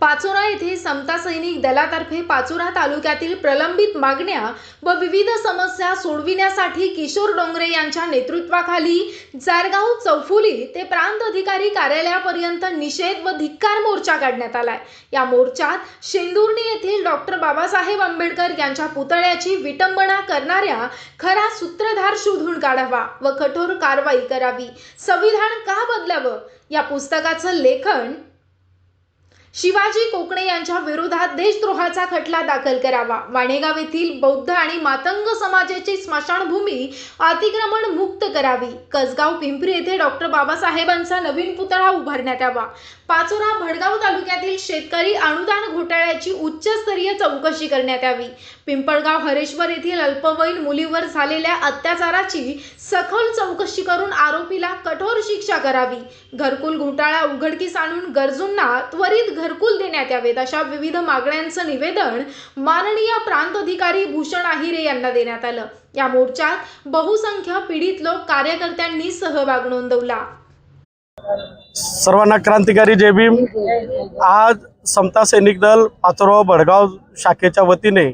पाचोरा येथे समता सैनिक दलातर्फे पाचोरा तालुक्यातील प्रलंबित मागण्या व विविध समस्या सोडविण्यासाठी किशोर डोंगरे यांच्या नेतृत्वाखाली जारगाव चौफुली ते प्रांत अधिकारी कार्यालयापर्यंत निषेध व धिक्कार मोर्चा काढण्यात आलाय. या मोर्चात शेंदुर्णी येथील डॉक्टर बाबासाहेब आंबेडकर यांच्या पुतळ्याची विटंबना करणाऱ्या खरा सूत्रधार शोधून काढावा व कठोर कारवाई करावी. संविधान का बदलावं? या पुस्तकाचं लेखन शिवाजी कोकणे यांच्या विरोधात देशद्रोहाचा खटला दाखल करावा. वाणेगाव येथील बौद्ध आणि मातंग समाजाची स्मशानभूमी अतिक्रमण मुक्त करावी. कसगाव पिंपरी येथे डॉक्टर बाबासाहेबांचा नवीन पुतळा उभारण्यात यावा. पाचोरा भडगाव तालुक्यातील शेतकरी अनुदान घोटाळ्याची उच्चस्तरीय चौकशी करण्यात यावी. पिंपळगाव हरेश्वर येथील अल्पवयीन मुलीवर झालेल्या अत्याचाराची सखोल चौकशी करून आरोपीला कठोर शिक्षा करावी. घरकुल घोटाळा उघडकीस आणून गरजूंना त्वरित घर घरकुल देण्यात यावेत अशा विविध मागण्यांचं निवेदन माननीय प्रांत अधिकारी भूषण आहिरे यांना देण्यात आलं. या मोर्चात बहुसंख्य पीडित लोक कार्यकर्त्यांनी सहभाग नोंदवला. सर्वांना क्रांतिकारी जय भीम. आज समता सैनिक दल पाचोराव भडगाव शाखेच्या वतीने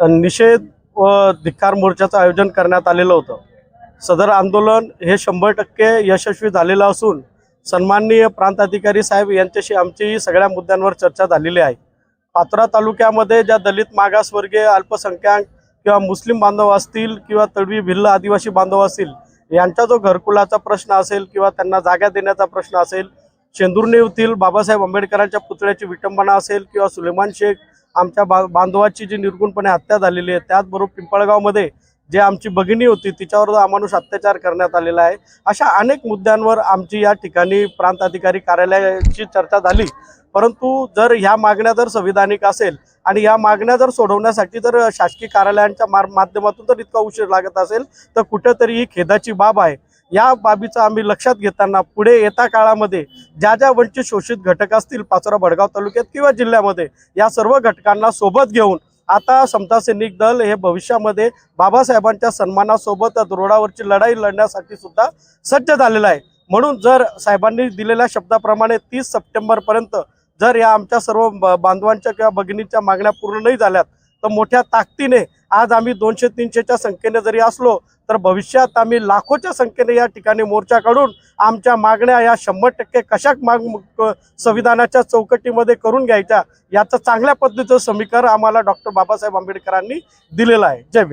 निषेध व धिक्कार मोर्चाचं आयोजन करण्यात आलेलं होतं. सदर आंदोलन हे शंभर टक्के यशस्वी झालेलं असून सन्माननीय प्रांताधिकारी साहेब यांच्याशी आमची सगळ्या मुद्द्यांवर चर्चा झालेली आहे. पात्रा तालुक्यामध्ये ज्या दलित मागासवर्गीय अल्पसंख्याक किंवा मुस्लिम बांधव असतील किंवा तडवी भिल्ल आदिवासी बांधव असतील यांचा जो घरकुलाचा प्रश्न असेल किंवा त्यांना जागा देण्याचा प्रश्न असेल शेंदुर्णी येथील बाबासाहेब आंबेडकरांच्या पुतळ्याची विटंबना असेल किंवा सुलेमान शेख आमच्या बा बांधवाची जी निर्गुणपणे हत्या झालेली आहे त्याचबरोबर पिंपळगावमध्ये जे आमची भगिनी होती तिच्यावर अमानुष अत्याचार करण्यात आलेला आहे अशा अनेक मुद्द्यांवर आमची या ठिकाणी प्रांत अधिकारी कार्यालयाची चर्चा झाली. परंतु जर ह्या मागण्या जर संविधानिक असेल आणि या मागण्या जर सोडवण्यासाठी जर शासकीय कार्यालयांच्या मार माध्यमातून जर इतका उशीर लागत असेल तर कुठेतरी ही खेदाची बाब आहे. या बाबीचं आम्ही लक्षात घेताना पुढे येत्या काळामध्ये ज्या ज्या वंचित शोषित घटक असतील पाचोरा भडगाव तालुक्यात किंवा जिल्ह्यामध्ये या सर्व घटकांना सोबत घेऊन आता समता सैनिक दल हे भविष्यामध्ये बाबासाहेबांच्या सन्मानासोबत रोडावरची लढाई लढण्यासाठी सुद्धा सज्ज झालेलं आहे. म्हणून जर साहेबांनी दिलेल्या शब्दाप्रमाणे तीस सप्टेंबरपर्यंत जर या आमच्या सर्व ब- बांधवांच्या किंवा भगिनीच्या मागण्या पूर्ण नाही झाल्यात तर मोठ्या ताकदीने आज आम्ही दोनशे तीनशेच्या संख्येने जरी असलो तर भविष्यात आम्ही लाखोच्या संख्येने या ठिकाणी मोर्चा काढून आमच्या मागण्या या शंभर टक्के कशा माग संविधानाच्या चौकटीमध्ये करून घ्यायच्या याचं चांगल्या पद्धतीचं समीकरण आम्हाला डॉक्टर बाबासाहेब आंबेडकरांनी दिलेलं आहे. जय भीम.